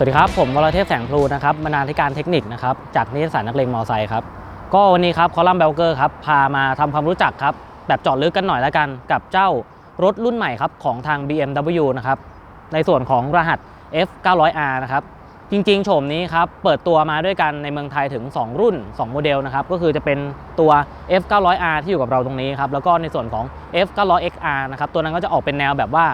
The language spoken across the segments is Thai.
สวัสดีครับ ผมวรเทพแสงพลูนะครับบรรณาธิการเทคนิคนะครับจากนิตยสารนักเลงมอไซค์ครับก็วันนี้ครับคอลัมน์เบลเกอร์ครับพามาทำความรู้จักครับแบบเจาะลึกกันหน่อยแล้วกัน กับเจ้ารถรุ่นใหม่ครับของทาง BMW นะครับในส่วนของรหัส F900R นะครับจริงๆ โฉมนี้ครับเปิดตัวมาด้วยกันในเมืองไทยถึง 2 รุ่น 2 โมเดลนะครับก็คือจะเป็นตัว F900R ที่อยู่กับเราตรงนี้ครับแล้วก็ในส่วนของ F900XR นะครับตัวนั้นก็จะออกเป็นแนวแบบว่า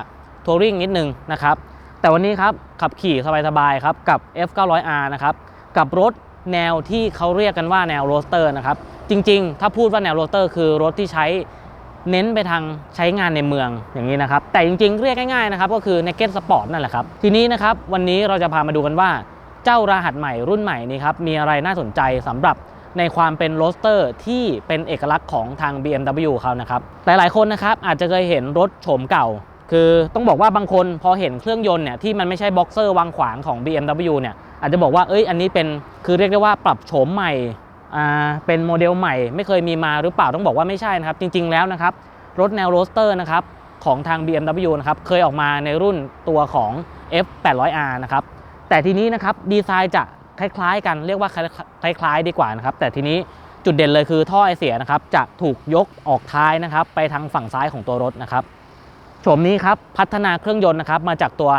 ทัวริงนิดนึงนะครับ แต่วันนี้ครับขับขี่สบายๆครับกับ F900R นะครับกับรถแนวที่เขาเรียกกันว่าแนวโรสเตอร์นะครับจริงๆ ถ้าพูดว่าแนวโรสเตอร์คือรถที่ใช้เน้นไปทางใช้งานในเมืองอย่างนี้นะครับ แต่จริงๆ เรียกง่ายๆนะครับก็คือ Naked Sport นั่นแหละครับ ทีนี้นะครับวันนี้เราจะพามาดูกันว่า เจ้ารหัสใหม่รุ่นใหม่นี้ครับมีอะไรน่าสนใจสำหรับในความเป็นโรสเตอร์ที่เป็นเอกลักษณ์ของทาง BMW เขานะครับหลายๆคนนะครับอาจจะเคยเห็นรถโฉมเก่า คือต้องบอกว่าบางคนพอเห็นเครื่องยนต์เนี่ยที่มันไม่ใช่บ็อกเซอร์วางขวางของ BMW เนี่ยอาจจะบอกว่าเอ้ยอันนี้เป็นคือเรียกได้ว่าปรับโฉมใหม่อ่าเป็นโมเดลใหม่ ไม่เคยมีมาหรือเปล่าต้องบอกว่าไม่ใช่นะครับ จริง ๆแล้วนะครับรถแนวโรสเตอร์นะครับของทาง BMW นะครับเคยออกมาในรุ่นตัวของ F800R นะครับแต่ทีนี้นะครับดีไซน์จะคล้ายๆ กันเรียกว่าคล้ายๆ ดีกว่านะครับแต่ทีนี้จุดเด่นเลยคือท่อไอเสียนะครับจะถูกยกออกท้ายนะครับไปทางฝั่งซ้ายของตัวรถนะครับ โฉมนี้ครับพัฒนาเครื่องยนต์นะครับมาจากตัว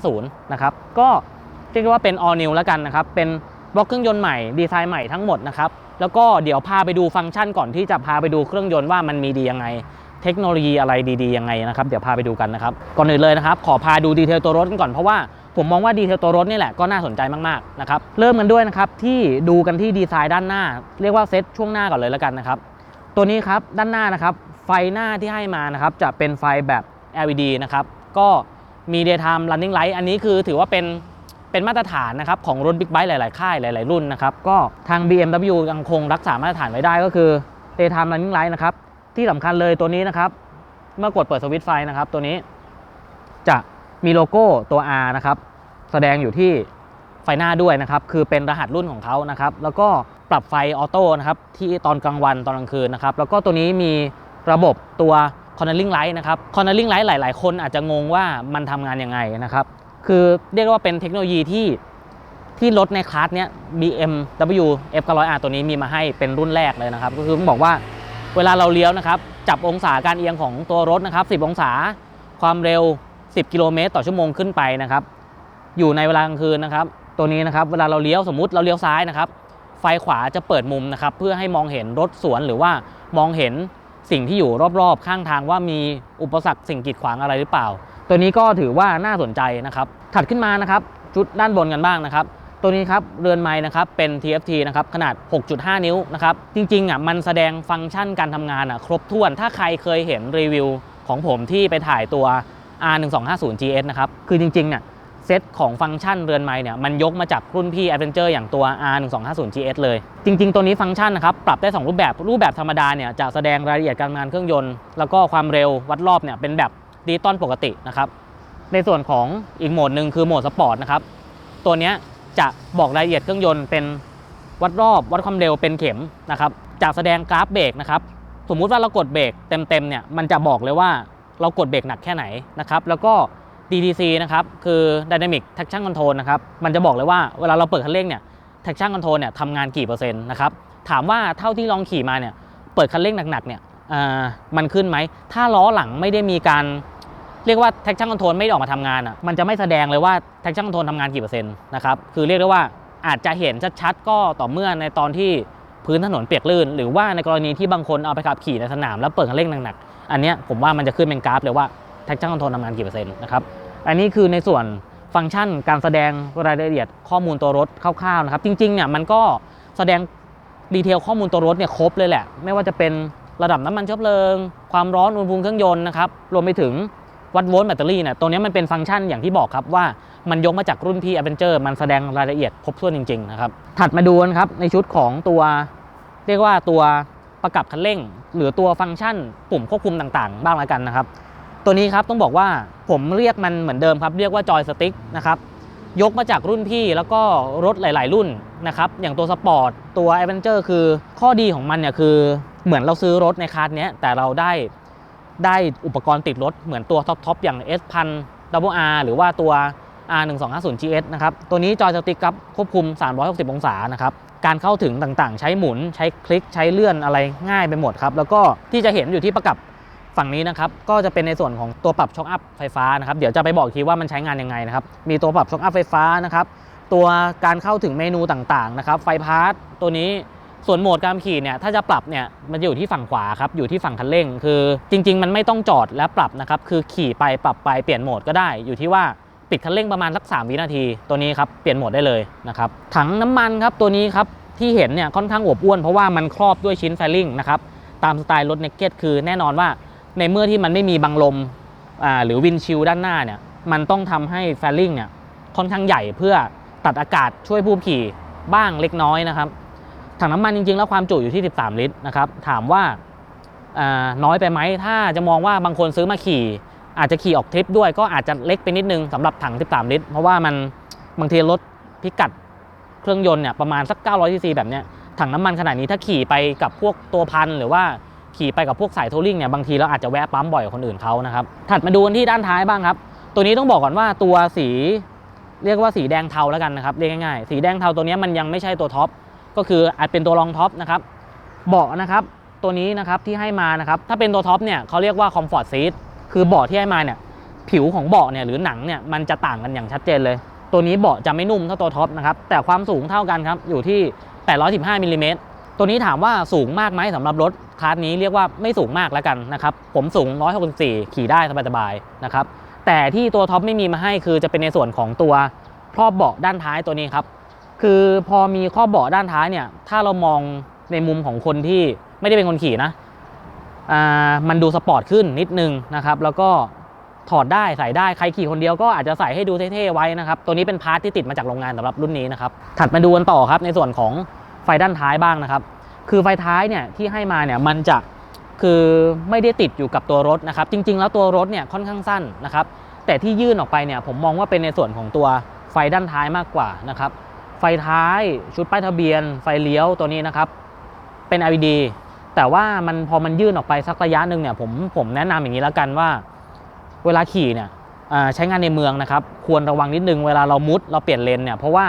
850 นะครับก็เรียกว่าเป็น all new แล้วกันนะครับเป็นบล็อกเครื่องยนต์ใหม่ดีไซน์ใหม่ทั้งหมดนะครับแล้วก็เดี๋ยวพาไปดูฟังก์ชันก่อนที่จะพาไปดูเครื่องยนต์ว่ามันมีดียังไง เทคโนโลยีอะไรดีๆยังไงนะครับเดี๋ยวพาไปดูกันนะครับก่อนอื่นเลยนะครับ ขอพาดูดีเทลตัวรถกันก่อนเพราะว่าผมมองว่าดีเทลตัวรถนี่แหละก็น่าสนใจมากๆนะครับเริ่มกันด้วยนะครับที่ดูกันที่ดีไซน์ด้านหน้า เรียกว่าเซตช่วงหน้าก่อนเลยแล้วกันนะครับตัวนี้ครับด้านหน้านะครับไฟหน้าที่ให้มานะครับจะเป็นไฟแบบ LED นะครับก็มี daytime running light อันนี้คือถือว่าเป็นเป็นมาตรฐานนะครับของรถบิ๊กไบค์หลาย ๆ ค่ายหลาย ๆ รุ่นนะครับก็ทาง BMW ยังคงรักษามาตรฐานไว้ได้ก็คือ daytime running light นะครับที่สำคัญเลยตัวนี้นะครับเมื่อกดเปิดสวิตช์ไฟนะครับตัวนี้ จะมีโลโก้ตัว R นะครับแสดงอยู่ที่ไฟหน้าด้วยนะครับคือเป็นรหัสรุ่นของเขานะครับแล้วก็ปรับไฟออโต้นะครับที่ตอนกลางวันตอนกลางคืนนะครับแล้วก็ตัวนี้มีระบบตัว cornering light นะครับ cornering light หลาย ๆ คนอาจจะงงว่ามันทำงานยังไงนะครับ คือเรียกว่าเป็นเทคโนโลยีที่ที่รถในคลาสเนี้ย BMW F900R ตัวนี้มีมาให้เป็นรุ่นแรกเลยนะครับ ก็คือต้องบอกว่าเวลาเราเลี้ยวนะครับ จับองศาการเอียงของตัวรถนะครับ 10 องศา ความเร็ว 10 กิโลเมตรต่อชั่วโมงขึ้นไปนะครับ อยู่ในเวลากลางคืนนะครับ ตัวนี้นะครับ เวลาเราเลี้ยวสมมุติเราเลี้ยวซ้ายนะครับ ไฟขวาจะเปิดมุมนะครับ เพื่อให้มองเห็นรถสวนหรือว่ามองเห็น สิ่งที่อยู่รอบๆ ข้างทางว่ามีอุปสรรคสิ่งกีดขวางอะไรหรือเปล่า ตัวนี้ก็ถือว่าน่าสนใจนะครับ ถัดขึ้นมานะครับชุดด้านบนกันบ้างนะครับ ตัวนี้ครับเรือนไม้นะครับเป็น TFT นะครับขนาด 6.5 นิ้วนะครับจริงๆอะมันแสดงฟังก์ชันการทำงานอะครบถ้วนถ้าใครเคยเห็นรีวิวของผมที่ไปถ่ายตัว R1250 GS นะครับ คือจริงๆเนี่ย เซตของฟังก์ชันเรือนไม้เนี่ยมันยกมาจากรุ่นพี่ Adventure อย่างตัว R1250 GS เลย จริง ๆ ตัวนี้ฟังก์ชันนะครับปรับได้ 2 รูปแบบรูปแบบธรรมดาเนี่ยจะแสดงรายละเอียดการทำงานเครื่องยนต์ แล้วก็ความเร็ววัดรอบเนี่ยเป็นแบบดิจิตอลปกตินะครับในส่วนของอีกโหมดหนึ่งคือโหมดสปอร์ตนะครับตัวเนี้ยจะบอกรายละเอียดเครื่องยนต์เป็นวัดรอบวัดความเร็วเป็นเข็มนะครับจะแสดงกราฟเบรกนะครับสมมุติว่าเรากดเบรกเต็มๆเนี่ยมันจะบอกเลยว่าเรากดเบรกหนักแค่ไหนนะครับแล้วก็ DTC นะครับคือ Dynamic Traction Control นะครับมันจะบอกเลยว่าเวลาเราเปิดคันเร่งเนี่ย Traction Control เนี่ยทำงานกี่เปอร์เซ็นต์นะครับถามว่าเท่าที่ลองขี่มาเนี่ยเปิดคันเร่งหนักๆเนี่ยอ่ามันขึ้นไหม ถ้าล้อหลังไม่ได้มีการเรียกว่า traction control ไม่ได้ออกมาทำงานอะมันจะไม่แสดงเลยว่า traction control ทำงานกี่เปอร์เซ็นต์นะครับคือเรียกได้ว่าอาจจะเห็นชัดๆก็ต่อเมื่อในตอนที่พื้นถนนเปียกลื่น หรือว่าในกรณีที่บางคนเอาไปขับขี่ในสนามแล้วเปิดคันเร่งหนักๆอันเนี้ยผมว่ามันจะขึ้นเป็นกราฟเลยว่า traction control ทำงานกี่เปอร์เซ็นต์นะครับ อันนี้คือในส่วนฟังก์ชันการแสดงรายละเอียดข้อมูลตัวรถคร่าวๆนะครับจริงๆเนี่ยมันก็แสดงดีเทลข้อมูลตัวรถเนี่ยครบเลยแหละ ไม่ว่าจะเป็นระดับน้ำมันเชื้อเพลิง ความร้อนอุณหภูมิเครื่องยนต์นะครับรวมไปถึงวัดโวลต์แบตเตอรี่เนี่ยตัวนี้มันเป็นฟังก์ชันอย่างที่บอกครับว่ามันยกมาจากรุ่นพี่ Adventure มันแสดงรายละเอียดครบถ้วนจริงๆนะครับถัดมาดูนะครับในชุดของตัว เรียกว่าตัวประกับคันเร่ง หรือตัวฟังก์ชันปุ่มควบคุมต่างๆ บ้างแล้วกันนะครับ ตัวนี้ครับต้องบอกว่าผมเรียกมันเหมือนเดิมครับ เรียกว่าจอยสติ๊กนะครับยกมาจากรุ่นพี่แล้วก็รถหลาย ๆ รุ่นนะครับอย่างตัวสปอร์ตตัว a d v e n t u r e คือข้อดีของมันเนี่ยคือเหมือนเราซื้อรถในคลาสเนี้แต่เราได้ได้อุปกรณ์ติดรถเหมือนตัวท็อป ๆ อย่าง S พัน Double R หรือว่าตัว R1250 GS นะครับตัวนี้จอยสติ๊กครับควบคุม 360 องศานะครับการเข้าถึงต่างๆ ใช้หมุนใช้คลิกใช้เลื่อนอะไรง่ายไปหมดครับแล้วก็ที่จะเห็นอยู่ที่ประกับ ฝั่งนี้นะครับก็จะเป็นในส่วนของตัวปรับช็อคอัพไฟฟ้านะครับเดี๋ยวจะไปบอกอีกทีว่ามันใช้งานยังไงนะครับมีตัวปรับช็อคอัพไฟฟ้านะครับตัวการเข้าถึงเมนูต่างๆนะครับไฟพาร์ทตัวนี้ส่วนโหมดการขี่เนี่ยถ้าจะปรับเนี่ยมันจะอยู่ที่ฝั่งขวาครับอยู่ที่ฝั่งคันเร่ง คือจริง ๆ มันไม่ต้องจอดและปรับนะครับคือขี่ไปปรับไปเปลี่ยนโหมดก็ได้ อยู่ที่ว่าปิดคันเร่งประมาณสัก 3 วินาที ตัวนี้ครับเปลี่ยนโหมดได้เลยนะครับถังน้ำมันครับตัวนี้ครับที่เห็นเนี่ยค่อนข้างอวบอ้วนเพราะว่ามันครอบด้วยชิ้นแฟลิงนะครับตามสไตล์รถเนกเก็ตคือแน่นอนว่า ในเมื่อที่มันไม่มีบังลมหรือวินชิลด้านหน้าเนี่ยมันต้องทำให้แฟลิงเนี่ยค่อนข้างใหญ่เพื่อตัดอากาศช่วยผู้ขี่บ้างเล็กน้อยนะครับถังน้ำมันจริงๆ แล้วความจุอยู่ที่ 13 ลิตรนะครับถามว่าอ่าน้อยไปไหมถ้าจะมองว่าบางคนซื้อมาขี่ อาจจะขี่ออกทริปด้วยก็อาจจะเล็กไปนิดนึงสำหรับถัง 13 ลิตร เพราะว่ามันบางทีรถพิกัดเครื่องยนต์เนี่ยประมาณสัก 900ซีซีแบบเนี้ยถังน้ำมันขนาดนี้ถ้าขี่ไปกับพวกตัวพันหรือว่า ขี่ไปกับพวกสายทัวริงเนี่ยบางทีเราอาจจะแวะปั๊มบ่อยกว่าคนอื่นเขานะครับถัดมาดูกันที่ด้านท้ายบ้างครับ ตัวนี้ต้องบอกก่อนว่าตัวสีเรียกว่าสีแดงเทาแล้วกันนะครับเรียกง่ายๆสีแดงเทาตัวนี้มันยังไม่ใช่ตัวท็อปก็คืออาจเป็นตัวรองท็อปนะครับเบาะนะครับตัวนี้นะครับที่ให้มานะครับถ้าเป็นตัวท็อปเนี่ยเขาเรียกว่าคอมฟอร์ตซีทคือเบาะที่ให้มาเนี่ยผิวของเบาะเนี่ยหรือหนังเนี่ยมันจะต่างกันอย่างชัดเจนเลย ตัวนี้เบาะจะไม่นุ่มเท่าตัวท็อปนะครับแต่ความสูงเท่ากันครับอยู่ที่ 815มิลลิเมตร ตัวนี้ถามว่าสูงมากไหมสำหรับรถคลาสนี้เรียกว่าไม่สูงมากแล้วกันนะครับผมสูง 164 ขี่ได้สบายๆนะครับแต่ที่ตัวท็อปไม่มีมาให้คือจะเป็นในส่วนของตัวครอบเบาะด้านท้ายตัวนี้ครับคือพอมีข้อบเบาะด้านท้ายเนี่ยถ้าเรามองในมุมของคนที่ไม่ได้เป็นคนขี่นะอ่ามันดูสปอร์ตขึ้นนิดนึงนะครับแล้วก็ถอดได้ใส่ได้ใครขี่คนเดียวก็อาจจะใส่ให้ดูเท่ๆไว้นะครับตัวนี้เป็นพาร์ทที่ติดมาจากโรงงานสำหรับรุ่นนี้นะครับถัดมาดูกันต่อครับในส่วนของ ไฟด้านท้ายบ้างนะครับ คือไฟท้ายเนี่ยที่ให้มาเนี่ยมันจะคือไม่ได้ติดอยู่กับตัวรถนะครับ จริง ๆ แล้วตัวรถเนี่ยค่อนข้างสั้นนะครับ แต่ที่ยื่นออกไปเนี่ยผมมองว่าเป็นในส่วนของตัวไฟด้านท้ายมากกว่านะครับ ไฟท้ายชุดป้ายทะเบียน ไฟเลี้ยวตัวนี้นะครับ เป็น LED แต่ว่ามันพอมันยื่นออกไปสักระยะหนึ่งเนี่ยผมผมแนะนำอย่างนี้แล้วกันว่า เวลาขี่เนี่ยใช้งานในเมืองนะครับ ควรระวังนิดนึงเวลาเรามุดเราเปลี่ยนเลนเนี่ยเพราะว่า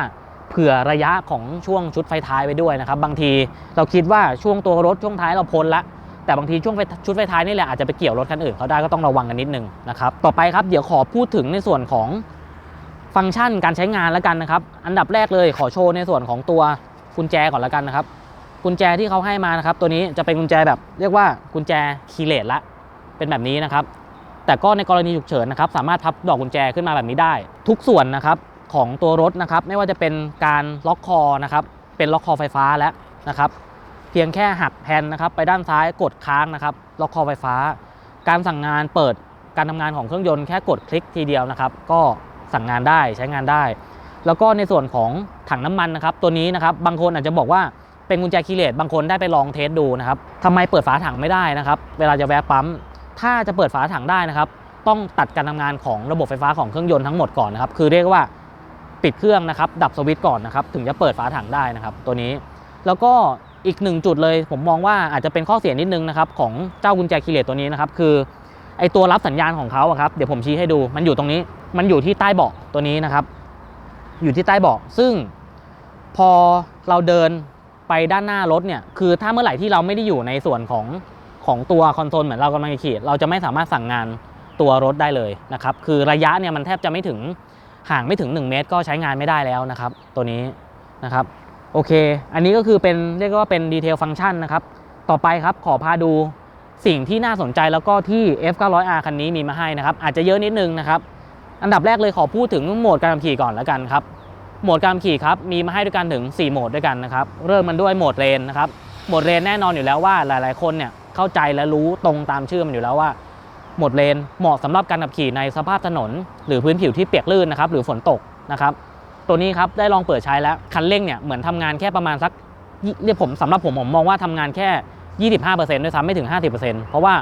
เผื่อระยะของช่วงชุดไฟท้ายไปด้วยนะครับ บางทีเราคิดว่าช่วงตัวรถช่วงท้ายเราพ้นละแต่บางทีช่วงชุดไฟท้ายนี่แหละอาจจะไปเกี่ยวรถคันอื่นเขาได้ก็ต้องระวังกันนิดนึงนะครับต่อไปครับเดี๋ยวขอพูดถึงในส่วนของฟังก์ชันการใช้งานแล้วกันนะครับ อันดับแรกเลยขอโชว์ในส่วนของตัวกุญแจก่อนแล้วกันนะครับ กุญแจที่เขาให้มานะครับ ตัวนี้จะเป็นกุญแจแบบ เรียกว่ากุญแจคีย์เลสละ เป็นแบบนี้นะครับ แต่ก็ในกรณีฉุกเฉินนะครับ สามารถพับดอกกุญแจขึ้นมาแบบนี้ได้ ทุกส่วนนะครับ ของตัวรถนะครับ ไม่ว่าจะเป็นการล็อกคอนะครับเป็นล็อกคอไฟฟ้าแล้วนะครับ เพียงแค่หักแผ่นนะครับ ไปด้านซ้ายกดค้างนะครับ ล็อกคอไฟฟ้า การสั่งงานเปิดการทำงานของเครื่องยนต์แค่กดคลิกทีเดียวนะครับ ก็สั่งงานได้ใช้งานได้ แล้วก็ในส่วนของถังน้ำมันนะครับ ตัวนี้นะครับบางคนอาจจะบอกว่าเป็นกุญแจคีย์เลสบางคนได้ไปลองเทสดูนะครับทำไมเปิดฝาถังไม่ได้นะครับ เวลาจะแวะปั๊ม ถ้าจะเปิดฝาถังได้นะครับ ต้องตัดการทำงานของระบบไฟฟ้าของเครื่องยนต์ทั้งหมดก่อนนะครับ คือเรียกว่า ปิดเครื่องนะครับ ดับสวิตช์ก่อนนะครับ ถึงจะเปิดฝาถังได้นะครับ ตัวนี้ แล้วก็อีกหนึ่งจุดเลย ผมมองว่าอาจจะเป็นข้อเสียนิดนึงนะครับ ของเจ้ากุญแจคีเลสตัวนี้นะครับ คือไอตัวรับสัญญาณของเขาครับ เดี๋ยวผมชี้ให้ดู มันอยู่ตรงนี้ มันอยู่ที่ใต้เบาะตัวนี้นะครับ อยู่ที่ใต้เบาะ ซึ่งพอเราเดินไปด้านหน้ารถเนี่ย คือถ้าเมื่อไหร่ที่เราไม่ได้อยู่ในส่วนของของตัวคอนโซลเหมือนเรากำลังขี่เราจะไม่สามารถสั่งงานตัวรถได้เลยนะครับ คือระยะเนี่ยมันแทบจะไม่ถึง ห่างไม่ถึง 1 เมตร ก็ใช้งานไม่ได้แล้วนะครับ ตัวนี้นะครับโอเค อันนี้ก็คือเป็นเรียกว่าเป็นดีเทลฟังก์ชันนะครับ ต่อไปครับขอพาดูสิ่งที่น่าสนใจแล้วก็ที่ F900R คันนี้มีมาให้นะครับ อาจจะเยอะนิดนึงนะครับ อันดับแรกเลยขอพูดถึงโหมดการขับขี่ก่อนแล้วกันครับ โหมดการขับขี่ครับมีมาให้ด้วยกันถึง 4 โหมดด้วยกันนะครับ เริ่มมันด้วยโหมดเรนนะครับ โหมดเรนแน่นอนอยู่แล้วว่าหลาย ๆ คนเนี่ยเข้าใจและรู้ตรงตามชื่อมันอยู่แล้วว่า หมดเรนเหมาะสำหรับการขับขี่ในสภาพถนน หรือพื้นผิวที่เปียกลื่นนะครับหรือฝนตกนะครับตัวนี้ครับได้ลองเปิดใช้แล้วคันเร่งเนี่ยเหมือนทำงานแค่ประมาณสักเรียกผมสำหรับผมผมมองว่าทำงานแค่ 25%ด้วยซ้ำไม่ถึง 50%เพราะว่า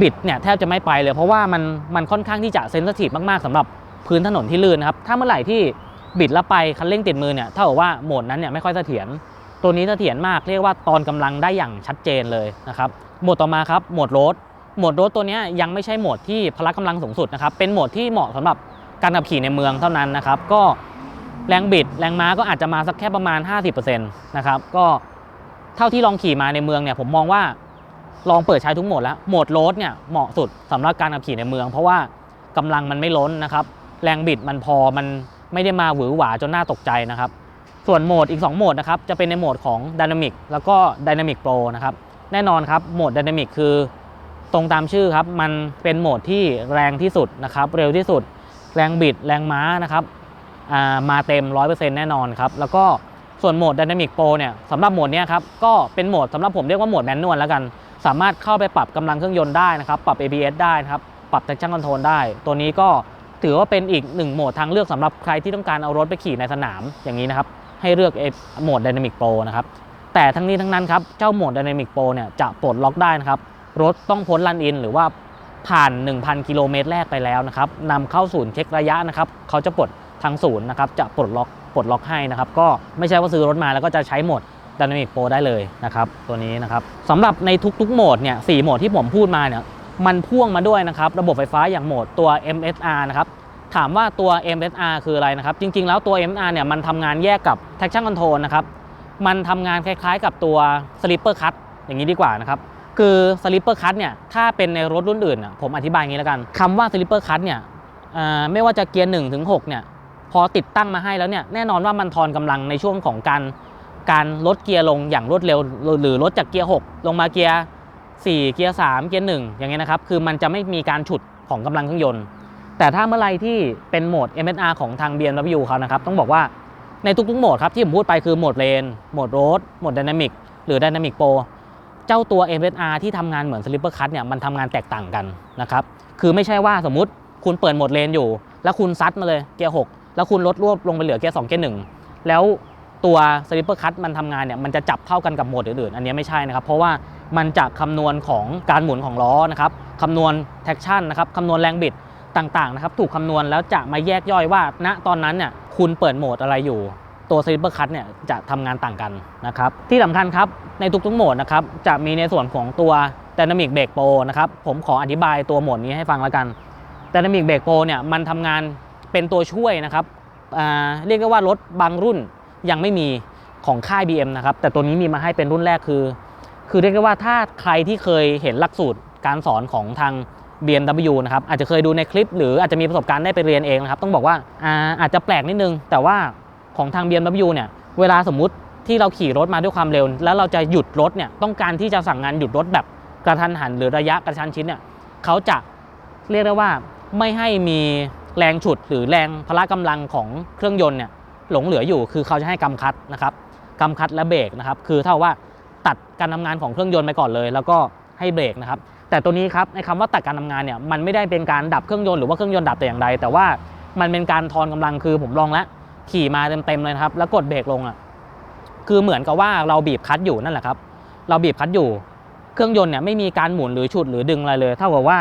บิดเนี่ยแทบจะไม่ไปเลย เพราะว่ามันมันค่อนข้างที่จะเซนซิทีฟมาก ๆสำหรับพื้นถนนที่ลื่นนะครับถ้าเมื่อไหร่ที่บิดแล้วไปคันเร่งติดมือเนี่ยเท่ากับว่าโหมดนั้นเนี่ยไม่ค่อยเสถียรตัวนี้เสถียรมากเรียกว่าตอนกำลังได้อย่างชัดเจนเลยนะครับโหมดต่อมาครับโหมดโรด โหมดรดตัวนี้ยังไม่ใช่โหมดที่พละกำลังสูงสุดนะครับ เป็นโหมดที่เหมาะสำหรับการขับขี่ในเมืองเท่านั้นนะครับ ก็แรงบิดแรงม้าก็อาจจะมาสักแค่ประมาณ 50%นะครับ ก็เท่าที่ลองขี่มาในเมืองเนี่ยผมมองว่าลองเปิดใช้ทุกโหมดแล้ว โหมดโรดเนี่ยเหมาะสุดสำหรับการขับขี่ในเมือง เพราะว่ากำลังมันไม่ล้นนะครับ แรงบิดมันพอมันไม่ได้มาหวือหวาจนน่าตกใจนะครับ ส่วนโหมดอีก 2 โหมดนะครับจะเป็นในโหมดของ Dynamic แล้วก็ Dynamic Pro นะครับแน่นอนครับโหมด Dynamic คือ ตรงตามชื่อครับมันเป็นโหมดที่แรงที่สุดนะครับเร็วที่สุด แรงบิดแรงม้านะครับามาเต็ม 100%แน่นอนครับแล้วก็ส่วนโหมด Dynamic Pro เนี่ยสำหรับโหมดนี้ครับก็เป็นโหมดสำหรับผมเรียกว่าโหมดแมนนวลแล้วกัน สามารถเข้าไปปรับกำลังเครื่องยนต์ได้นะครับปรับ ABS ได้นะครับปรับ traction control ได้ ตัวนี้ก็ถือว่าเป็นอีกหนึ่งโหมดทางเลือกสำหรับใครที่ต้องการเอารถไปขี่ในสนามอย่างนี้นะครับให้เลือกโหมด Dynamic Pro นะครับแต่ทั้งนี้ทั้งนั้นครับเจ้าโหมด Dynamic Pro เนี่ยจะปลดล็อกได้นะครับ รถต้องพ้นลันอิน หรือว่าผ่าน 1,000 กิโลเมตรแรกไปแล้วนะครับนำเข้าศูนย์เช็คระยะนะครับเขาจะปลดทางศูนย์นะครับจะปลดล็อกปลดล็อกให้นะครับก็ไม่ใช่ว่าซื้อรถมาแล้วก็จะใช้หมด Dynamic Pro ได้เลยนะครับตัวนี้นะครับสำหรับในทุกๆโหมดเนี่ยสโหมดที่ผมพูดมาเนี่ยมันพ่วงมาด้วยนะครับระบบไฟฟ้าอย่างโหมดตัว MSR นะครับถามว่าตัว MSR คืออะไรนะครับจริงๆ แล้วตัว MSR เนี่ยมันทำงานแยกกับ traction control นะครับมันทำงานคล้ายๆ กับตัว slipper cut อย่างนี้ดีกว่านะครับ คือ slipper cut เนี่ยถ้าเป็นในรถรุ่นอื่นน่ะผมอธิบายงี้แล้วกันคำว่า slipper cut เนี่ยไม่ว่าจะเกียร์1ถึง6เนี่ยพอติดตั้งมาให้แล้วเนี่ยแน่นอนว่ามันทอนกำลังในช่วงของการการลดเกียร์ลงอย่างรวดเร็ว หรือลดจากเกียร์6ลงมาเกียร์ 4 เกียร์ 3 เกียร์ 1 อย่างเงี้ยนะครับ คือมันจะไม่มีการฉุดของกำลังเครื่องยนต์ แต่ถ้าเมื่อไรที่เป็นโหมด MSR ของทาง BMW เขานะครับ ต้องบอกว่าในทุกๆโหมดครับที่ผมพูดไปคือโหมดเลนโหมดโรดโหมด Dynamic หรือ Dynamic Pro เจ้าตัว MSR ที่ทำงานเหมือน Slipper Cut เนี่ยมันทำงานแตกต่างกันนะครับ คือไม่ใช่ว่าสมมติคุณเปิดโหมดเลนอยู่ แล้วคุณซัดมาเลยเกียร์ 6 แล้วคุณลดรวบลงไปเหลือเกียร์ 2 เกียร์ 1 แล้วตัว Slipper Cut มันทำงานเนี่ยมันจะจับเท่ากันกับโหมดอื่นๆ อันนี้ไม่ใช่นะครับ เพราะว่ามันจะคำนวณของการหมุนของล้อนะครับคำนวณ traction นะครับคำนวณแรงบิดต่างๆนะครับถูกคำนวณแล้วจะมาแยกย่อยว่าณตอนนั้นเนี่ยคุณเปิดโหมดอะไรอยู่ ตัว Slipper Cut เนี่ยจะทำงานต่างกันนะครับที่สำคัญครับในทุกๆโหมดนะครับจะมีในส่วนของตัว Dynamic Brake Pro นะครับผมขออธิบายตัวโหมดนี้ให้ฟังแล้วกัน Dynamic Brake Pro เนี่ยมันทำงานเป็นตัวช่วยนะครับเรียกได้ว่ารถบางรุ่นยังไม่มีของค่าย BM นะครับแต่ตัวนี้มีมาให้เป็นรุ่นแรกคือ คือเรียกได้ว่าถ้าใครที่เคยเห็นหลักสูตรการสอนของทาง BMW นะครับอาจจะเคยดูในคลิป หรืออาจจะมีประสบการณ์ได้ไปเรียนเองนะครับต้องบอกว่าอาอาจจะแปลกนิดนึง แต่ว่า ของทาง BMW เนี่ยเวลาสมมุติที่เราขี่รถมาด้วยความเร็ว แล้วเราจะหยุดรถเนี่ยต้องการที่จะสั่งงานหยุดรถแบบกระทันหันหรือระยะกระชั้นชิดเนี่ยเขาจะเรียกได้ว่าไม่ให้มีแรงฉุดหรือแรงพละกำลังของเครื่องยนต์เนี่ยหลงเหลืออยู่คือเขาจะให้กำคัดนะครับกำคัดและเบรกนะครับคือเท่าว่าตัดการทำงานของเครื่องยนต์ไปก่อนเลย แล้วก็ให้เบรกนะครับแต่ตัวนี้ครับในคำว่าตัดการทำงานเนี่ยมันไม่ได้เป็นการดับเครื่องยนต์หรือว่าเครื่องยนต์ดับแต่อย่างใดแต่ว่ามันเป็นการทอนกำลังคือผมลองแล้ว ขี่มาเต็มๆเลยครับ แล้วกดเบรกลงอะคือเหมือนกับว่าเราบีบคัตอยู่นั่นแหละครับ เราบีบคัตอยู่ เครื่องยนต์เนี่ยไม่มีการหมุนหรือฉุดหรือดึงอะไรเลย เท่ากับว่า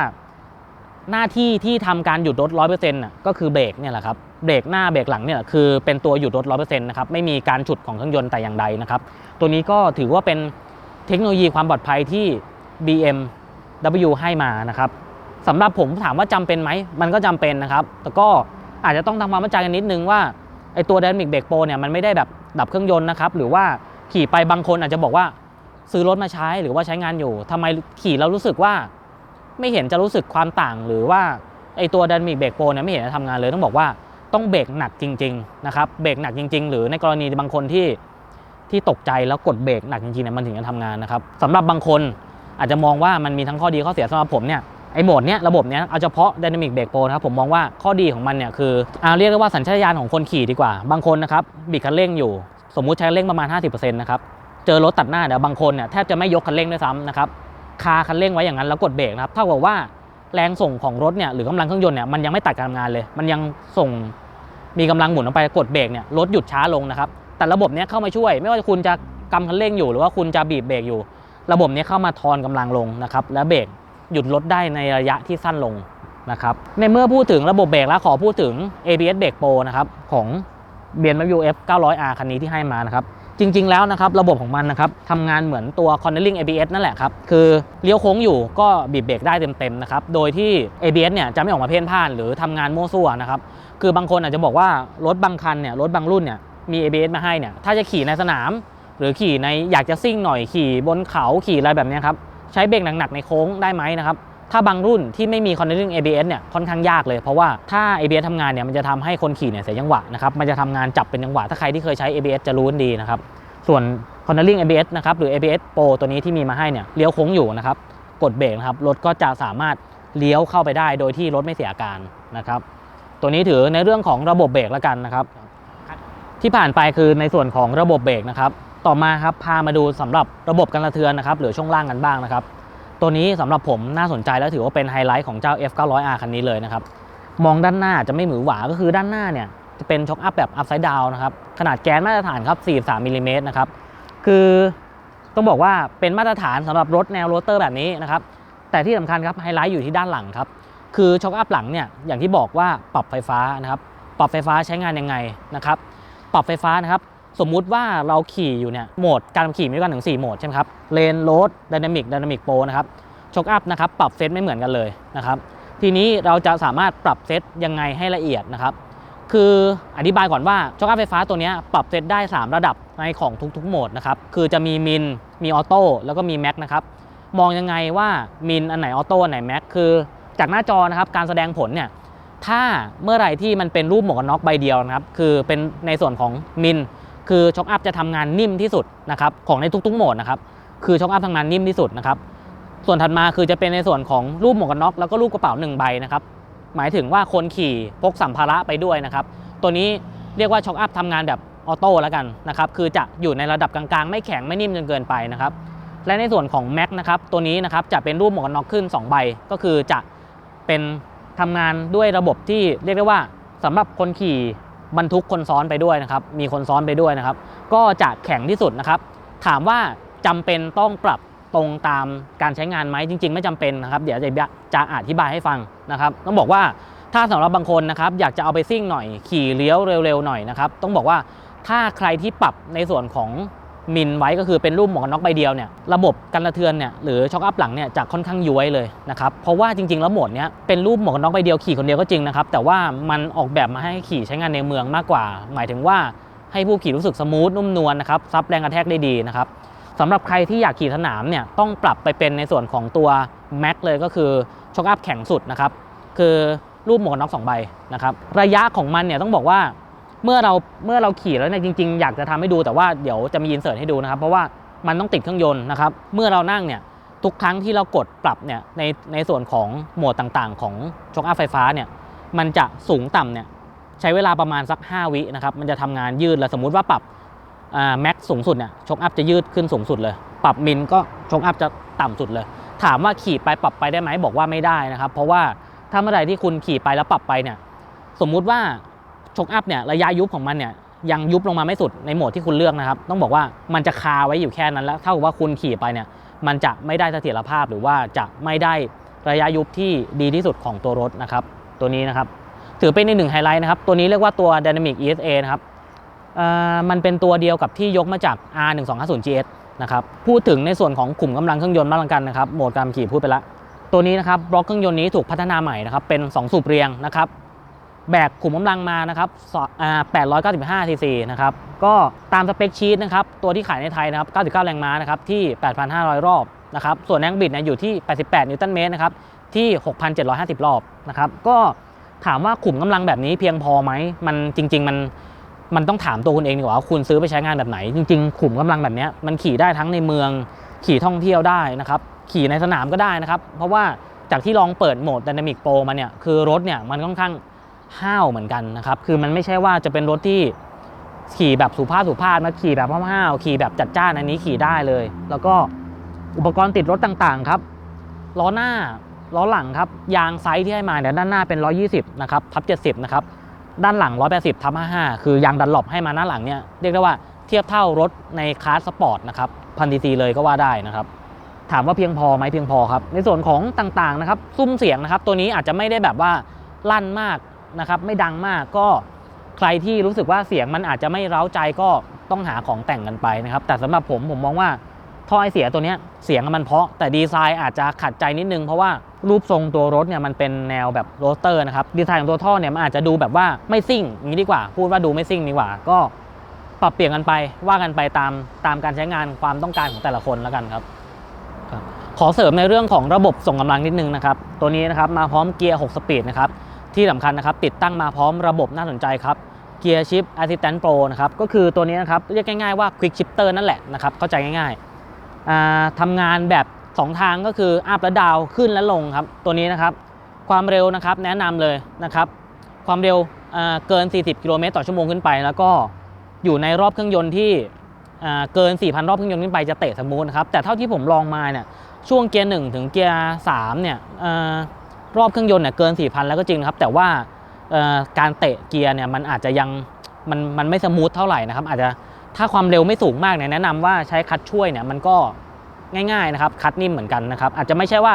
หน้าที่ที่ทำการหยุดรถร้อยเปอร์เซ็นต์อะก็คือเบรกเนี่ยแหละครับ เบรกหน้าเบรกหลังเนี่ยคือเป็นตัวหยุดรถร้อยเปอร์เซ็นต์นะครับ ไม่มีการฉุดของเครื่องยนต์แต่อย่างใดนะครับ ตัวนี้ก็ถือว่าเป็นเทคโนโลยีความปลอดภัยที่ BM W ให้มานะครับสำหรับผมถามว่าจำเป็นไหม มันก็จำเป็นนะครับ แต่ก็อาจจะต้องทำความเข้าใจกันนิดนึงว่า ไอตัว Dynamic Brake Pro เนี่ยมันไม่ได้แบบดับเครื่องยนต์นะครับหรือว่าขี่ไปบางคนอาจจะบอกว่าซื้อรถมาใช้หรือว่าใช้งานอยู่ทำไมขี่แล้วรู้สึกว่า ไม่เห็นจะรู้สึกความต่างหรือว่าไอตัว Dynamic Brake Pro เนี่ยไม่เห็นจะทำงานเลยต้องบอกว่าต้องเบรกหนักจริงๆนะครับเบรกหนักจริง ๆ หรือในกรณีบางคนที่ที่ตกใจแล้วกดเบรกหนักจริงๆเนี่ยมันถึงจะทำงานนะครับสำหรับบางคนอาจจะมองว่ามันมีทั้งข้อดีข้อเสียสำหรับผมเนี่ย ไอ้โหมดเนี้ยระบบเนี้ยเอาเฉพาะ Dynamic Brake Pro นะครับผมมองว่าข้อดีของมันเนี่ยคือเอาเรียกได้ว่าสัญชาตญาณของคนขี่ดีกว่า บางคนนะครับบิดคันเร่งอยู่ สมมุติใช้คันเร่งประมาณ 50%นะครับเจอรถตัดหน้าเดี๋ยวบางคนเนี่ยแทบจะไม่ยกคันเร่งด้วยซ้ำนะครับคาคันเร่งไว้อย่างนั้นแล้วกดเบรกนะครับเท่ากับว่าแรงส่งของรถเนี่ยหรือกำลังเครื่องยนต์เนี่ยมันยังไม่ตัดการทำงานเลย มันยังส่งมีกำลังหมุนออกไปกดเบรกเนี่ยรถหยุดช้าลงนะครับแต่ระบบเนี้ยเข้ามาช่วย ไม่ว่าคุณจะกำคันเร่งอยู่หรือว่าคุณจะบีบเบรกอยู่ ระบบนี้เข้ามาทอนกำลังลงนะครับและเบรก หยุดรถได้ในระยะที่สั้นลงนะครับในเมื่อพูดถึงระบบเบรกแล้วขอพูดถึง ABS Brake Pro นะครับของ BMW F 900R คันนี้ที่ให้มานะครับจริง ๆ แล้วนะครับระบบของมันนะครับทำงานเหมือนตัว cornering ABS นั่นแหละครับ คือเลี้ยวโค้งอยู่ก็บีบเบรกได้เต็ม ๆ นะครับ โดยที่ ABS เนี่ยจะไม่ออกมาเพ่นพ่าน หรือทำงานมั่วซั่วนะครับ คือบางคนอาจจะบอกว่า รถบางคันเนี่ยรถบางรุ่นเนี่ยมี ABS มาให้เนี่ยถ้าจะขี่ในสนาม หรือขี่ในอยากจะซิ่งหน่อยขี่บนเขาขี่อะไรแบบนี้ครับ ใช้เบรกหนักๆในโค้งได้ไหมนะครับถ้าบางรุ่นที่ไม่มี cornering ABS เนี่ยค่อนข้างยากเลยเพราะว่าถ้า ABS ทำงานเนี่ยมันจะทำให้คนขี่เนี่ยเสียจังหวะนะครับมันจะทำงานจับเป็นจังหวะ ถ้าใครที่เคยใช้ ABS จะรู้กันดีนะครับส่วน cornering ABS นะครับหรือ ABS Pro ตัวนี้ที่มีมาให้เนี่ยเลี้ยวโค้งอยู่นะครับกดเบรกนะครับรถก็จะสามารถเลี้ยวเข้าไปได้โดยที่รถไม่เสียอาการนะครับตัวนี้ถือในเรื่องของระบบเบรกแล้วกันนะครับที่ผ่านไปคือในส่วนของระบบเบรกนะครับ ต่อมาครับพามาดูสำหรับระบบกันสะเทือนนะครับหรือช่วงล่างกันบ้างนะครับ ตัวนี้สำหรับผมน่าสนใจและถือว่าเป็นไฮไลท์ของเจ้า F900R คันนี้เลยนะครับมองด้านหน้าจะไม่หมือหวาก็คือด้านหน้าเนี่ยจะเป็นช็อคอัพแบบ upside down นะครับขนาดแกนมาตรฐานครับ 43มิลลิเมตรนะครับคือต้องบอกว่าเป็นมาตรฐานสำหรับรถแนวโรเตอร์แบบนี้นะครับแต่ที่สำคัญครับไฮไลท์อยู่ที่ด้านหลังครับคือช็อคอัพหลังเนี่ยอย่างที่บอกว่าปรับไฟฟ้านะครับปรับไฟฟ้าใช้งานยังไงนะครับปรับไฟฟ้านะครับ สมมุติว่าเราขี่อยู่เนี่ยโหมดการขี่มีด้วยกันถึง 4 โหมดใช่ไหมครับเลนโรดดินามิกดินามิกโปรนะครับช็อคอัพนะครับปรับเซตไม่เหมือนกันเลยนะครับทีนี้เราจะสามารถปรับเซตยังไงให้ละเอียดนะครับคืออธิบายก่อนว่าช็อคอัพไฟฟ้าตัวนี้ปรับเซตได้ 3 ระดับในของทุกๆโหมดนะครับคือจะมีมินมีออโต้แล้วก็มีแม็กนะครับมองยังไงว่ามินอันไหนออโต้อันไหนแม็กคือจากหน้าจอนะครับการแสดงผลเนี่ยถ้าเมื่อไหร่ที่มันเป็นรูปหมวกกันน็อกใบเดียวนะครับคือเป็นในส่วนของมิน คือช็อคอัพจะทำงานนิ่มที่สุดนะครับของในทุกๆโหมดนะครับคือช็อคอัพทำงานนิ่มที่สุดนะครับส่วนถัดมาคือจะเป็นในส่วนของรูปหมวกกันน็อกแล้วก็รูปกระเป๋าหนึ่งใบนะครับหมายถึงว่าคนขี่พกสัมภาระไปด้วยนะครับตัวนี้เรียกว่าช็อคอัพทำงานแบบออโต้แล้วกันนะครับคือจะอยู่ในระดับกลางๆ ไม่แข็งไม่นิ่มจนเกินไปนะครับและในส่วนของแม็กนะครับตัวนี้นะครับจะเป็นรูปหมวกกันน็อกขึ้น 2 ใบ ก็คือจะเป็นทำงานด้วยระบบที่เรียกได้ว่าสำหรับคนขี่ บรรทุกคนซ้อนไปด้วยนะครับ มีคนซ้อนไปด้วยนะครับ ก็จะแข็งที่สุดนะครับ ถามว่าจำเป็นต้องปรับตรงตามการใช้งานไหมจริง ๆ ไม่จำเป็นนะครับ เดี๋ยวจะจะอธิบายให้ฟังนะครับ ต้องบอกว่าถ้าสำหรับบางคนนะครับ อยากจะเอาไปซิ่งหน่อยขี่เลี้ยวเร็วๆหน่อยนะครับ ต้องบอกว่าถ้าใครที่ปรับในส่วนของ มินไว้ก็คือเป็นรูปหมวกนน็อกใบเดียวเนี่ยระบบกันระเทือนเนี่ยหรือช็อคอัพหลังเนี่ยจะค่อนข้างย้วยเลยนะครับเพราะว่าจริงๆแล้วโหมดเนี้ยเป็นรูปหมวกนน็อกใบเดียวขี่คนเดียวก็จริงนะครับแต่ว่ามันออกแบบมาให้ขี่ใช้งานในเมืองมากกว่า หมายถึงว่าให้ผู้ขี่รู้สึกสมูทนุ่มนวลนะครับซับแรงกระแทกได้ดีนะครับสำหรับใครที่อยากขี่สนามเนี่ยต้องปรับไปเป็นในส่วนของตัวแม็กเลยก็คือช็อคอัพแข็งสุดนะครับคือรูปหมวกนน็อกสองใบนะครับระยะของมันเนี่ยต้องบอกว่า เมื่อเราเมื่อเราขี่แล้วเนี่ยจริง ๆ อยากจะทำให้ดูแต่ว่าเดี๋ยวจะมีอินเสิร์ตให้ดูนะครับ เพราะว่ามันต้องติดเครื่องยนต์นะครับ เมื่อเรานั่งเนี่ยทุกครั้งที่เรากดปรับเนี่ยในในส่วนของโหมดต่างๆ ของช็อคอัพไฟฟ้าเนี่ยมันจะสูงต่ำเนี่ยใช้เวลาประมาณสัก 5 วินะครับมันจะทำงานยืดแล้วสมมุติว่าปรับแม็กสูงสุดเนี่ยช็อคอัพจะยืดขึ้นสูงสุดเลย ปรับมินก็ช็อคอัพจะต่ำสุดเลย ถามว่าขี่ไปปรับไปได้ไหมบอกว่าไม่ได้นะครับ เพราะว่าถ้าเมื่อไหร่ที่คุณขี่ไปแล้วปรับไปเนี่ยสมมุติว่า ชกอัพเนี่ยระยะยุบของมันเนี่ยยังยุบลงมาไม่สุดในโหมดที่คุณเลือกนะครับ ต้องบอกว่ามันจะคาไว้อยู่แค่นั้นแล้วเท่ากับว่าคุณขี่ไปเนี่ยมันจะไม่ได้เสถียรภาพหรือว่าจะไม่ได้ระยะยุบที่ดีที่สุดของตัวรถนะครับ ตัวนี้นะครับ ถือเป็นในหนึ่งไฮไลท์นะครับ ตัวนี้เรียกว่าตัว Dynamic ESA นะครับมันเป็นตัวเดียวกับที่ยกมาจาก R1250 GS นะครับพูดถึงในส่วนของขุมกำลังเครื่องยนต์บ้างละกันนะครับโหมดการขี่พูดไปแล้วตัวนี้นะครับบล็อกเครื่องยนต์นี้ถูกพัฒนาใหม่นะครับเป็น 2 สูบเรียงนะครับ แบกขุมกำลังมานะครับ895 ซีซีนะครับ ก็ตามสเปคชีตนะครับ ตัวที่ขายในไทยนะครับ 99 แรงม้านะครับ ที่ 8,500 รอบนะครับ ส่วนแรงบิดเนี่ยอยู่ที่ 88 นิวตันเมตรนะครับ ที่ 6,750 รอบนะครับ ก็ถามว่าขุมกำลังแบบนี้เพียงพอไหม มันจริง ๆ มันมันต้องถามตัวคุณเองดีกว่าคุณซื้อไปใช้งานแบบไหน จริง ๆ ขุมกำลังแบบนี้มันขี่ได้ทั้งในเมือง ขี่ท่องเที่ยวได้นะครับ ขี่ในสนามก็ได้นะครับ เพราะว่าจากที่ลองเปิดโหมด Dynamic Pro มาเนี่ย คือรถเนี่ยมันค่อนข้าง ห้าวเหมือนกันนะครับคือมันไม่ใช่ว่าจะเป็นรถที่ขี่แบบสุภาพสุภาพมาขี่แบบห้าวขี่แบบจัดจ้านอันนี้ขี่ได้เลย แล้วก็อุปกรณ์ติดรถต่างๆครับล้อหน้าล้อหลังครับยางไซส์ที่ให้มาเนี่ยด้านหน้าเป็น 120นะครับทับ70นะครับด้านหลัง 180ทับ55 คือยางดันหลบให้มาหน้าหลังเนี่ยเรียกได้ว่าเทียบเท่ารถในคลาสสปอร์ตนะครับพันดีซีเลยก็ว่าได้นะครับถามว่าเพียงพอไหมเพียงพอครับ ในส่วนของต่างๆนะครับซุ้มเสียงนะครับ ตัวนี้อาจจะไม่ได้แบบว่าลั่นมาก นะครับไม่ดังมากก็ใครที่รู้สึกว่าเสียงมันอาจจะไม่เร้าใจก็ต้องหาของแต่งกันไปนะครับ แต่สำหรับผมผมมองว่าท่อไอเสียตัวนี้เสียงมันเพาะ แต่ดีไซน์อาจจะขัดใจนิดนึง เพราะว่ารูปทรงตัวรถเนี่ยมันเป็นแนวแบบโรสเตอร์นะครับดีไซน์ของตัวท่อเนี่ยมันอาจจะดูแบบว่าไม่ซิ่งอย่างนี้ดีกว่า พูดว่าดูไม่ซิ่งดีกว่า ก็ปรับเปลี่ยนกันไปว่ากันไปตามตามการใช้งานความต้องการของแต่ละคนแล้วกันครับ ขอเสริมในเรื่องของระบบส่งกำลังนิดนึงนะครับตัวนี้นะครับมาพร้อมเกียร์ 6 สปีดนะครับ ที่สำคัญนะครับติดตั้งมาพร้อมระบบน่าสนใจครับเกียร์ชิป Assistant Pro นะครับก็คือตัวนี้นะครับเรียกง่ายๆว่า Quick Shifter นั่นแหละนะครับเข้าใจง่ายๆอ่าทำงานแบบ 2 ทางก็คืออัพและดาวขึ้นและลงครับตัวนี้นะครับความเร็วนะครับแนะนำเลยนะครับความเร็วเกิน 40 กิโลเมตรต่อชั่วโมงขึ้นไป แล้วก็อยู่ในรอบเครื่องยนต์ที่เกิน 4,000 รอบเครื่องยนต์ขึ้นไปจะเตะสมูทนะครับแต่เท่าที่ผมลองมาเนี่ยช่วงเกียร์1ถึงเกียร์3เนี่ย รอบเครื่องยนต์เนี่ยเกิน 4,000 แล้วก็จริงนะครับแต่ว่าการเตะเกียร์เนี่ยมันอาจจะยังมันมันไม่สมูทเท่าไหร่นะครับอาจจะถ้าความเร็วไม่สูงมากเนี่ยแนะนำว่าใช้คัดช่วยเนี่ยมันก็ง่ายๆนะครับคัดนิ่มเหมือนกันนะครับอาจจะไม่ใช่ว่า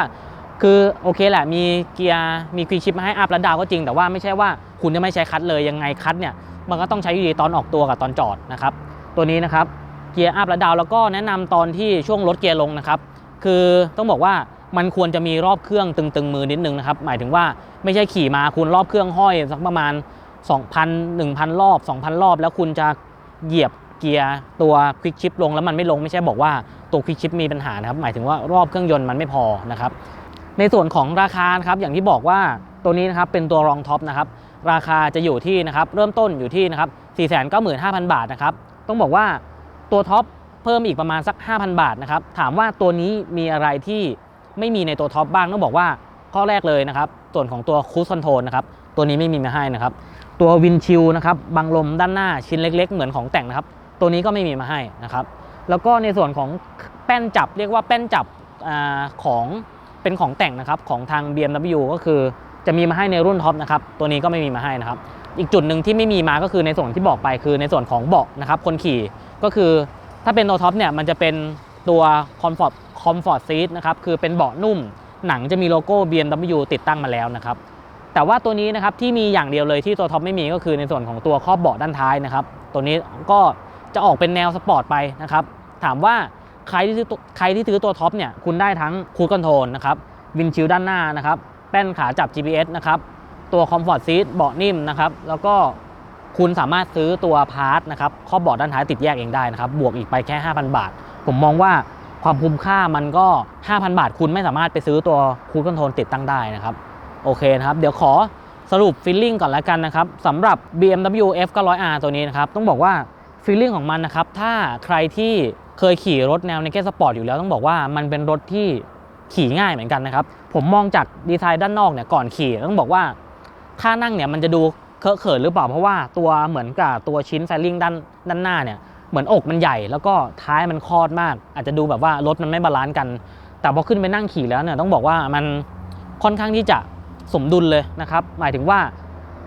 คือโอเคแหละมีเกียร์มีควีชิปมาให้อัพและดาวก็จริง แต่ว่าไม่ใช่ว่าคุณจะไม่ใช้คัดเลยยังไงคัดเนี่ยมันก็ต้องใช้อยู่ดีตอนออกตัวกับตอนจอดนะครับตัวนี้นะครับเกียร์อัพและดาวแล้วก็แนะนำตอนที่ช่วงลดเกียร์ลงนะครับคือต้องบอกว่า มันควรจะมีรอบเครื่องตึงๆมือนิดนึงนะครับ หมายถึงว่าไม่ใช่ขี่มาคุณรอบเครื่องห้อยสักประมาณ 2,000 1,000 รอบ 2,000 รอบ แล้วคุณจะเหยียบเกียร์ตัวควิกชิปลงแล้วมันไม่ลงไม่ใช่บอกว่าตัวควิกชิปมีปัญหานะครับ หมายถึงว่ารอบเครื่องยนต์มันไม่พอนะครับ ในส่วนของราคาครับอย่างที่บอกว่าตัวนี้นะครับเป็นตัวรองท็อปนะครับราคาจะอยู่ที่นะครับเริ่มต้นอยู่ที่นะครับ495,000 บาทนะครับต้องบอกว่าตัวท็อปเพิ่มอีกประมาณสัก 5,000 บาทนะครับถามว่าตัวนี้มีอะไรที่ ไม่มีในตัวท็อปบ้างต้องบอกว่าข้อแรกเลยนะครับ ส่วนของตัวคูสคอนโทรลนะครับ ตัวนี้ไม่มีมาให้นะครับ ตัววินชิลนะครับบังลมด้านหน้าชิ้นเล็ก ๆ เหมือนของแต่งนะครับ ตัวนี้ก็ไม่มีมาให้นะครับ แล้วก็ในส่วนของแป้นจับเรียกว่าแป้นจับอาของเป็นของแต่งนะครับของทาง BMW ก็คือจะมีมาให้ในรุ่นท็อปนะครับ ตัวนี้ก็ไม่มีมาให้นะครับ อีกจุดหนึ่งที่ไม่มีมาก็คือในส่วนที่บอกไปคือในส่วนของเบาะนะครับ คนขี่ก็คือถ้าเป็นตัวท็อปเนี่ยมันจะเป็นตัวคอมฟอร์ต คอมฟอร์ตซีทนะครับคือเป็นเบาะนุ่ม หนังจะมีโลโก้ BMW ติดตั้งมาแล้วนะครับแต่ว่าตัวนี้นะครับที่มีอย่างเดียวเลยที่ตัวท็อปไม่มีก็คือในส่วนของตัวครอบเบาะด้านท้ายนะครับตัวนี้ก็จะออกเป็นแนวสปอร์ตไปนะครับถามว่าใครที่ซื้อใครที่ซื้อตัวท็อปเนี่ยคุณได้ทั้งคูดคอนโทรลนะครับวินชิลด้านหน้านะครับแป้นขาจับ GPS นะครับตัวคอมฟอร์ตซีทเบาะนิ่มนะครับแล้วก็คุณสามารถซื้อตัวพาร์ทนะครับครอบเบาะด้านท้ายติดแยกเองได้นะครับบวกอีกไปแค่ 5,000 บาท ผมมองว่า ความคุ้มค่ามันก็ 5,000 บาทคุณไม่สามารถไปซื้อตัวคูดคอนโทรลติดตั้งได้นะครับ โอเคนะครับ เดี๋ยวขอสรุปฟีลลิ่งก่อนแล้วกันนะครับสำหรับ BMW F 900R ตัวนี้นะครับ ต้องบอกว่าฟีลลิ่งของมันนะครับ ถ้าใครที่เคยขี่รถแนวในเกสปอร์ตอยู่แล้วต้องบอกว่ามันเป็นรถที่ขี่ง่ายเหมือนกันนะครับ ผมมองจากดีไซน์ด้านนอกเนี่ยก่อนขี่ต้องบอกว่าท่านั่งเนี่ยมันจะดูเคอะเขินหรือเปล่าเพราะว่าตัวเหมือนกับตัวชิ้นแฟลลิ่งด้านด้านหน้าเนี่ย เหมือนอกมันใหญ่ แล้วก็ท้ายมันคอดมาก อาจจะดูแบบว่ารถมันไม่บาลานซ์กัน แต่พอขึ้นไปนั่งขี่แล้วเนี่ยต้องบอกว่ามันค่อนข้างที่จะสมดุลเลยนะครับ หมายถึงว่า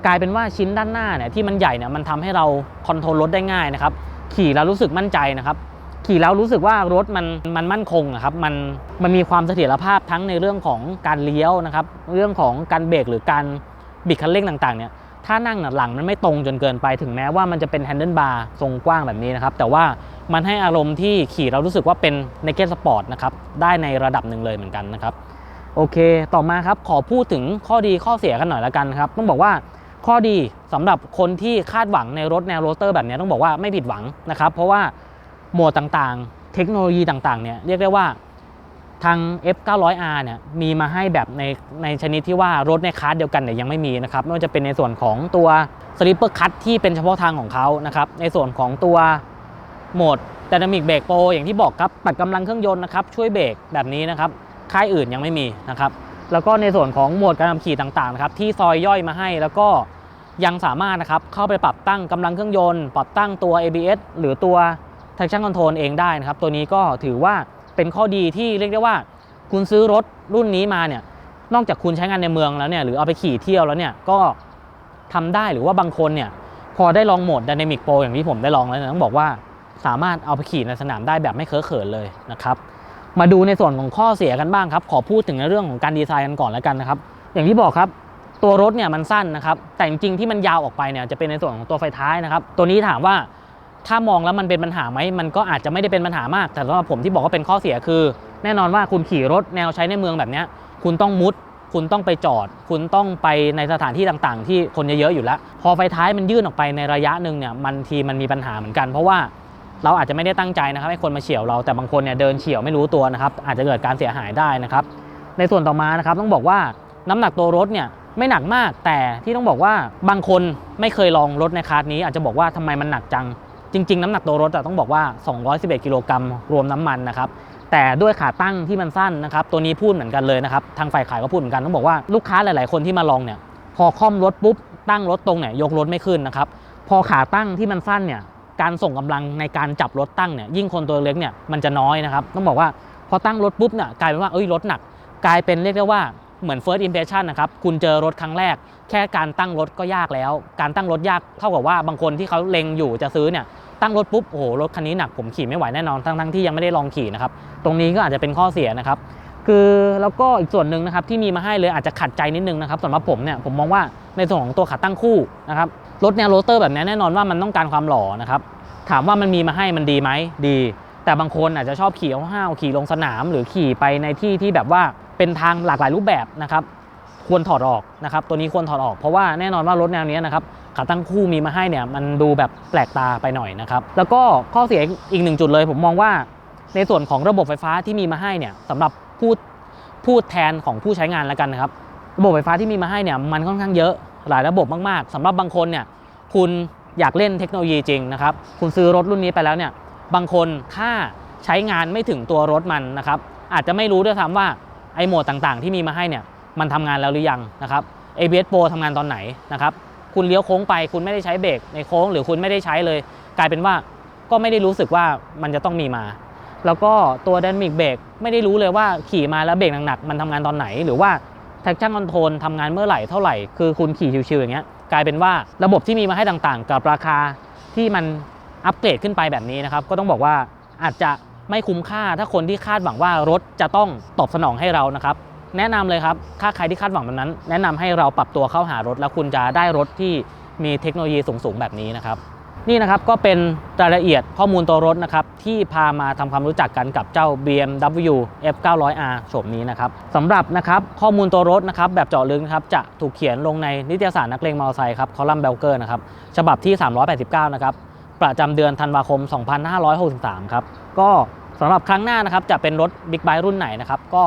กลายเป็นว่าชิ้นด้านหน้าเนี่ยที่มันใหญ่เนี่ยมันทำให้เราคอนโทรลรถได้ง่ายนะครับ ขี่แล้วรู้สึกมั่นใจนะครับ ขี่แล้วรู้สึกว่ารถมันมันมั่นคงครับมันมันมีความเสถียรภาพทั้งในเรื่องของการเลี้ยวนะครับ เรื่องของการเบรกหรือการบิดคันเร่งต่างๆเนี่ย ถ้านั่งหลังมันไม่ตรงจนเกินไปถึงแม้ว่ามันจะเป็นแฮนเดิลบาร์ทรงกว้างแบบนี้นะครับ แต่ว่ามันให้อารมณ์ที่ขี่เรารู้สึกว่าเป็นในเกสปอร์ตนะครับ ได้ในระดับหนึ่งเลยเหมือนกันนะครับ โอเค ต่อมาครับ ขอพูดถึงข้อดีข้อเสียกันหน่อยละกันครับ ต้องบอกว่าข้อดีสำหรับคนที่คาดหวังในรถแนวโรสเตอร์แบบนี้ต้องบอกว่าไม่ผิดหวังนะครับ เพราะว่าโหมดต่างๆ เทคโนโลยีต่างๆเนี่ยเรียกได้ว่า ทาง F900R เนี่ยมีมาให้แบบในในชนิดที่ว่ารถในคลาสเดียวกันเนี่ยยังไม่มีนะครับไม่ว่าจะเป็นในส่วนของตัว Slipper Cut ที่เป็นเฉพาะทางของเขานะครับในส่วนของตัวโหมด Dynamic Brake Pro อย่างที่บอกครับปัดกำลังเครื่องยนต์นะครับช่วยเบรกแบบนี้นะครับค่ายอื่นยังไม่มีนะครับแล้วก็ในส่วนของโหมดการขับขี่ต่างๆนะครับที่ซอยย่อยมาให้แล้วก็ยังสามารถนะครับเข้าไปปรับตั้งกำลังเครื่องยนต์ ปรับตั้งตัว ABS หรือตัว traction control เองได้นะครับตัวนี้ก็ถือว่า เป็นข้อดีที่เรียกได้ว่า คุณซื้อรถรุ่นนี้มาเนี่ยนอกจากคุณใช้งานในเมืองแล้วเนี่ยหรือเอาไปขี่เที่ยวแล้วเนี่ยก็ทำได้หรือว่าบางคนเนี่ยพอได้ลองโหมด Dynamic Pro อย่างที่ผมได้ลองแล้วต้องบอกว่าสามารถเอาไปขี่ในสนามได้แบบไม่เคอะเขินเลยนะครับมาดูในส่วนของข้อเสียกันบ้างครับ ขอพูดถึงในเรื่องของการดีไซน์กันก่อนแล้วกันนะครับ อย่างที่บอกครับ ตัวรถเนี่ยมันสั้นนะครับ แต่จริงๆที่มันยาวออกไปเนี่ยจะเป็นในส่วนของตัวไฟท้ายนะครับ ตัวนี้ถามว่า ถ้ามองแล้วมันเป็นปัญหาไหมมันก็อาจจะไม่ได้เป็นปัญหามาก แต่สำหรับผมที่บอกว่าเป็นข้อเสียคือ แน่นอนว่าคุณขี่รถแนวใช้ในเมืองแบบนี้คุณต้องมุด คุณต้องไปจอด คุณต้องไปในสถานที่ต่างๆ ที่คนเยอะๆอยู่แล้ว พอไฟท้ายมันยื่นออกไปในระยะหนึ่งเนี่ยมันทีมันมีปัญหาเหมือนกันเพราะว่าเราอาจจะไม่ได้ตั้งใจนะครับให้คนมาเฉี่ยวเราแต่บางคนเนี่ยเดินเฉี่ยวไม่รู้ตัวนะครับอาจจะเกิดการเสียหายได้นะครับในส่วนต่อมานะครับต้องบอกว่าน้ำหนักตัวรถเนี่ยไม่หนักมากแต่ที่ต้องบอกว่าบางคนไม่เคยลองรถในคลาสนี้ อาจจะบอกว่าทำไมมันหนักจัง จริง ๆ น้ำหนักตัวรถอะต้องบอกว่า 211 กิโลกรัมรวมน้ำมันนะครับแต่ด้วยขาตั้งที่มันสั้นนะครับตัวนี้พูดเหมือนกันเลยนะครับทางฝ่ายขายก็พูดเหมือนกันต้องบอกว่าลูกค้าหลาย ๆ คนที่มาลองเนี่ยพอค่อมรถปุ๊บตั้งรถตรงเนี่ยยกรถไม่ขึ้นนะครับพอขาตั้งที่มันสั้นเนี่ยการส่งกำลังในการจับรถตั้งเนี่ยยิ่งคนตัวเล็กเนี่ยมันจะน้อยนะครับต้องบอกว่าพอตั้งรถปุ๊บเนี่ยกลายเป็นว่าเอ้ยรถหนัก กลายเป็นเรียกได้ว่าเหมือน first impression นะครับคุณเจอรถครั้งแรก แค่การตั้งรถก็ยากแล้ว การตั้งรถยากเท่ากับว่าบางคนที่เขาเล็งอยู่จะซื้อเนี่ย ตั้งรถปุ๊บโอ้โหรถคันนี้หนักผมขี่ไม่ไหวแน่นอนทั้งๆที่ยังไม่ได้ลองขี่นะครับตรงนี้ก็อาจจะเป็นข้อเสียนะครับคือแล้วก็อีกส่วนหนึ่งนะครับที่มีมาให้เลยอาจจะขัดใจนิดนึงนะครับสำหรับผมเนี่ยผมมองว่าในส่วนของตัวขาตั้งคู่นะครับรถแนวโรเตอร์แบบนี้แน่นอนว่ามันต้องการความหล่อนะครับถามว่ามันมีมาให้มันดีไหมดี แต่บางคนอาจจะชอบขี่ห้าวขี่ลงสนาม หรือขี่ไปในที่ที่แบบว่าเป็นทางหลากหลายรูปแบบนะครับ ควรถอดออกนะครับตัวนี้ควรถอดออกเพราะว่าแน่นอนว่ารถแนวนี้นะครับขาตั้งคู่มีมาให้เนี่ยมันดูแบบแปลกตาไปหน่อยนะครับแล้วก็ข้อเสียอีกหนึ่งจุดเลย ผมมองว่าในส่วนของระบบไฟฟ้าที่มีมาให้เนี่ยสำหรับพูดพูดแทนของผู้ใช้งานแล้วกันนะครับระบบไฟฟ้าที่มีมาให้เนี่ยมันค่อนข้างเยอะหลายระบบมากๆสำหรับบางคนเนี่ยคุณอยากเล่นเทคโนโลยีจริงนะครับคุณซื้อรถรุ่นนี้ไปแล้วเนี่ยบางคนถ้าใช้งานไม่ถึงตัวรถมันนะครับอาจจะไม่รู้ด้วยซ้ำว่าไอ้โหมดต่างๆ ที่มีมาให้เนี่ย มันทำงานแล้วหรือยังนะครับ ABS Pro ทำงานตอนไหนนะครับ คุณเลี้ยวโค้งไปคุณไม่ได้ใช้เบรกในโค้ง หรือคุณไม่ได้ใช้เลย กลายเป็นว่าก็ไม่ได้รู้สึกว่ามันจะต้องมีมา แล้วก็ตัว Dynamic Brake ไม่ได้รู้เลยว่าขี่มาแล้วเบรกหนักๆมันทำงานตอนไหน หรือว่า Traction Control ทำงานเมื่อไหร่เท่าไหร่ คือคุณขี่ชิวๆอย่างเงี้ยกลายเป็นว่าระบบที่มีมาให้ต่างๆ กับราคาที่มันอัปเกรดขึ้นไปแบบนี้นะครับ ก็ต้องบอกว่าอาจจะไม่คุ้มค่าถ้าคนที่คาดหวังว่ารถจะต้องตอบสนองให้เรานะครับ แนะนำเลยครับ ถ้าใครที่คาดหวังแบบนั้น แนะนำให้เราปรับตัวเข้าหารถ แล้วคุณจะได้รถที่มีเทคโนโลยีสูงๆ แบบนี้นะครับ นี่นะครับก็เป็นรายละเอียดข้อมูลตัวรถนะครับที่พามาทำความรู้จักกันกับเจ้า BMW F900R โฉมนี้นะครับสำหรับนะครับข้อมูลตัวรถนะครับแบบเจาะลึกนะครับจะถูกเขียนลงในนิตยสารนักเลงมอเตอร์ไซค์ครับคอลัมน์เบลเกอร์นะครับฉบับที่ 389 นะครับประจำเดือนธันวาคม 2563 ครับก็สำหรับครั้งหน้านะครับจะเป็นรถบิ๊กไบค์รุ่นไหนนะครับก็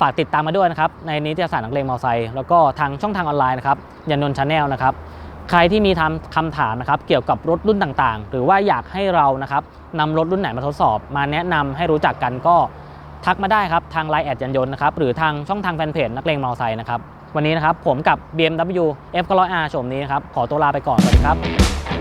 ฝากติดตามมาด้วยนะครับ ในนิตยสารนักเลงมอเตอร์ไซค์แล้วก็ทางช่องทางออนไลน์นะครับยันนนชาแนลนะครับ ใครที่มีทำคำถามนะครับเกี่ยวกับรถรุ่นต่างๆ หรือว่าอยากให้เรานะครับนำรถรุ่นไหนมาทดสอบ มาแนะนำให้รู้จักกันก็ทักมาได้ครับทางไลน์แอดยันยนต์นะครับหรือทางช่องทางแฟนเพจนักเลงมอเตอร์ไซค์นะครับวันนี้นะครับผมกับ BMW F900R โฉมนี้นะครับขอตัวลาไปก่อนสวัสดีครับ